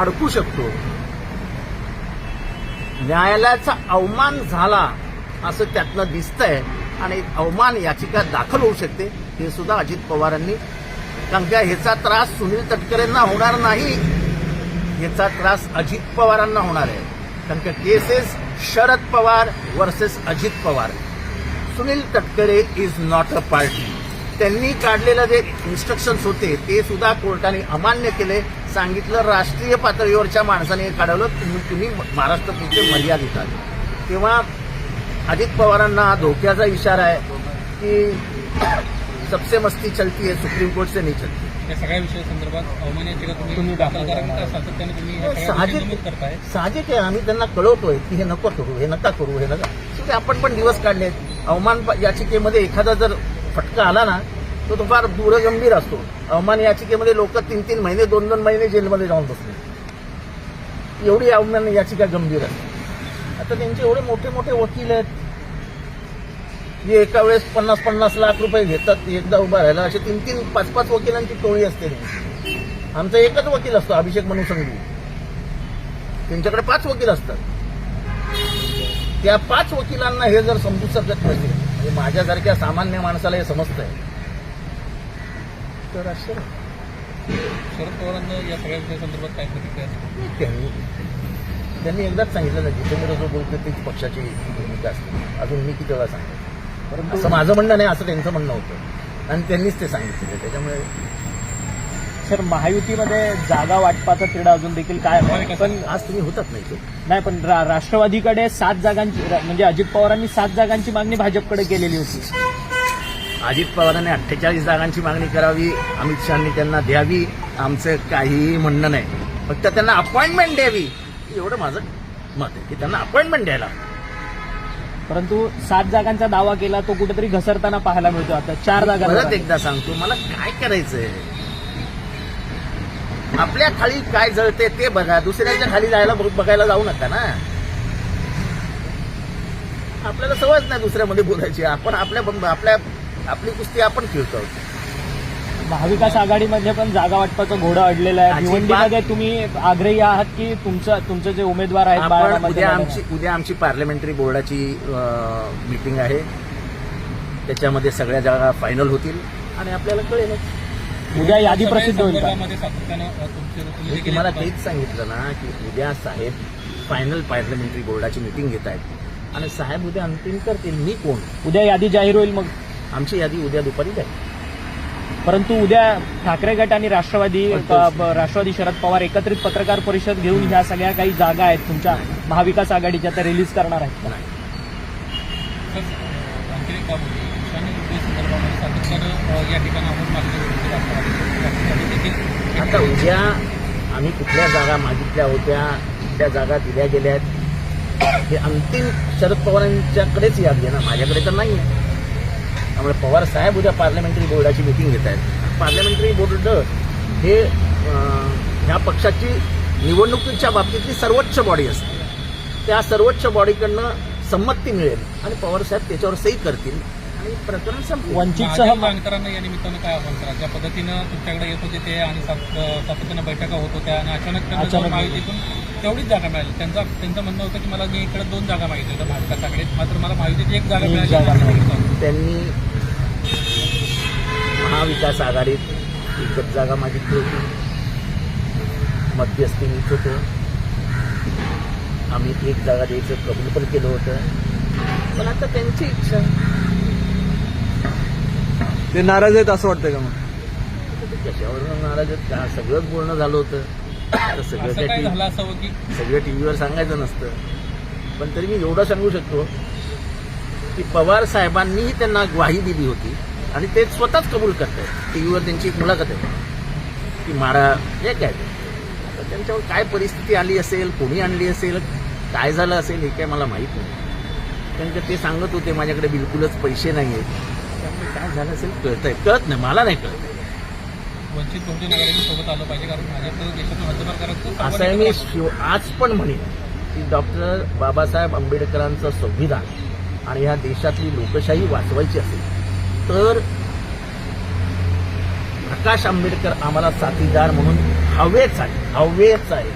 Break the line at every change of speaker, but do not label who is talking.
अडकू शकतो. न्यायालयाचा अवमान झाला असं त्यातनं दिसतंय आणि अवमान याचिका दाखल होऊ शकते हे सुद्धा अजित पवारांनी. कारण का ह्याचा त्रास सुनील तटकरेंना होणार नाही ह्याचा त्रास अजित पवारांना होणार आहे. कारण का cases Sharad Pawar versus Ajit Pawar. Sunil Tatkare is not a party त्यांनी काढलेलं जे इन्स्ट्रक्शन्स होते ते सुद्धा कोर्टाने अमान्य केले. सांगितलं राष्ट्रीय पातळीवरच्या माणसाने हे काढवलं तुम्ही तुम्ही महाराष्ट्र पुरते मर्यादित आले तेव्हा अजित पवारांना हा धोक्याचा इशारा आहे की सबसे मस्ती चलती है सुप्रीम कोर्ट से नाही चलती.
या सगळ्या विषया संदर्भात अवमान याचिका तुम्ही
साहजिक- साहजिक आहे आम्ही त्यांना कळवतोय की हे नको करू हे नका करू हे नका आहे आपण पण दिवस काढले अवमान याचिकेमध्ये एखादा जर फटका आला ना तो तो फार दूरगंभीर असतो. अवमान याचिकेमध्ये लोक तीन तीन महिने दोन दोन महिने जेलमध्ये जाऊन बसले. एवढी अवमान याचिका गंभीर असते. आता त्यांचे एवढे मोठे मोठे वकील आहेत. जे एका वेळेस पन्नास पन्नास लाख रुपये घेतात एकदा उभा राहिला असे तीन तीन पाच पाच वकिलांची टोळी असते त्यांची. आमचा एकच वकील असतो अभिषेक मनु संघवी. त्यांच्याकडे पाच वकील असतात. त्या पाच वकिलांना हे जर समजू शकत नसेल म्हणजे माझ्यासारख्या सामान्य माणसाला हे समजतंय. तर
शरद. पवारांना या सगळ्या काय प्रतिक्रिया?
त्यांनी त्यांनी एकदाच सांगितलं ना जितेंद्र जो बोलतो तीच पक्षाची भूमिका असते. अजून मी किती वेळा सांगितलं
परंतु
असं माझं म्हणणं नाही असं त्यांचं म्हणणं होतं. आणि त्यांनीच ते सांगितलं. त्याच्यामुळे
सर महायुतीमध्ये जागा वाटपाचा तिढा अजून देखील काय पण
आज तुम्ही होतात नाही तो.
नाही पण राष्ट्रवादीकडे सात जागांची म्हणजे अजित पवारांनी सात जागांची मागणी भाजपकडे केलेली होती.
अजित पवारांनी अठ्ठेचाळीस जागांची मागणी करावी अमित शहानी त्यांना द्यावी आमचं काहीही म्हणणं नाही. फक्त त्यांना अपॉइंटमेंट द्यावी. एवढं माझं मत आहे की त्यांना अपॉइंटमेंट द्यायला
परंतु सात जागांचा दावा केला तो कुठेतरी घसरताना पाहायला मिळतो. आता चार
परत
जागा
एकदा सांगतो मला काय करायचंय? आपल्या खाली काय जळते ते बघा. दुसऱ्याच्या खाली जायला बघ- बघायला जाऊ नका ना. आपल्याला सवयच नाही दुसऱ्यामध्ये बोलायची. आपण आपल्या आपल्या आपली कुस्ती आपण खेळतो.
महाविकास आघाडीमध्ये पण जागा वाटपाचं घोडं अडलेलं आहे.
अजिबात-
भिवंडीमध्ये तुम्ही आग्रही आहात की तुमचं तुमचं जे उमेदवार आहेत
आपण
बाळारामाचे
उद्या
मॅडम
आमची उद्या आमची पार्लमेंटरी बोर्डाची मीटिंग आहे. त्याच्यामध्ये सगळ्या जागा फायनल होतील. आणि आपल्याला कळेल
उद्या यादी प्रसिद्ध होईल का?
मी तुम्हाला तेच सांगितलं ना की उद्या साहेब फायनल पार्लमेंटरी बोर्डाची मीटिंग घेत आहेत. आणि साहेब उद्या अंतिम करतील. मी कोण?
उद्या यादी जाहीर होईल मग.
आमची यादी उद्या दुपारी जाईल.
परंतु उद्या ठाकरे गट आणि राष्ट्रवादी राष्ट्रवादी शरद पवार एकत्रित पत्रकार परिषद घेऊन ह्या सगळ्या काही जागा आहेत तुमच्या महाविकास आघाडीच्या त्या रिलीज करणार आहेत.
आता उद्या आम्ही कुठल्या जागा मागितल्या होत्या त्या जागा दिल्या गेल्या आहेत. हे अंतिम शरद पवारांच्याकडेच याद आहे ना माझ्याकडे तर नाही आहे त्यामुळे पवार साहेब उद्या पार्लमेंटरी बोर्डाची मिटिंग घेत आहेत. पार्लमेंटरी बोर्ड हे ह्या पक्षाची निवडणुकीच्या बाबतीतली सर्वोच्च बॉडी असते. त्या सर्वोच्च बॉडीकडनं संमती मिळेल आणि पवार साहेब त्याच्यावर सही करतील. आणि प्रकरण संपलं.
वंचितसह
या निमित्तानं काय आव्हान करा ज्या पद्धतीनं तुमच्याकडे येत होते ते आणि सातत्यानं बैठका होत होत्या आणि अचानक त्यांना महायुतीतून तेवढीच जागा मिळाली. त्यांचा त्यांचं म्हणणं होतं की मला मी इकडे दोन जागा मागितल्या होत्या आघाडीत मात्र मला महायुतीत एक जागा मिळाली.
त्यांनी महाविकास आघाडीत एकच जागा मागितली होती. मध्यस्थी मीच होतो. आम्ही एक जागा द्यायचं कबूल पण केलं होतं. पण आता त्यांची इच्छा.
ते नाराज आहेत असं वाटतंय का मग?
आता ते कशावर नाराज आहेत? का? सगळंच बोलणं झालं होतं. तर सगळं त्या सगळं टी व्हीवर सांगायचं नसतं. पण तरी मी एवढं सांगू शकतो की पवार साहेबांनीही त्यांना ग्वाही दिली होती. आणि ते स्वतःच कबूल करतात टी व्हीवर त्यांची एक मुलाखत आहे. की मारा हे काय? त्यांच्यावर काय परिस्थिती आली असेल कोणी आणली असेल काय झालं असेल हे काय मला माहीत नाही. कारण का ते सांगत होते माझ्याकडे बिलकुलच पैसे नाही आहेत त्यामुळे काय झालं असेल कळतंय. कळत नाही मला नाही कळत.
वंचित बहुजन आघाडीने सोबत आलं पाहिजे कारण भाजप देशातून मध्यभाग करायचं
असं आहे मी शिव- आज पण म्हणेन की डॉक्टर बाबासाहेब आंबेडकरांचं संविधान आणि ह्या देशातली लोकशाही वाचवायची असेल तर प्रकाश आंबेडकर आम्हाला साथीदार म्हणून हवेच आहे हवेच आहे.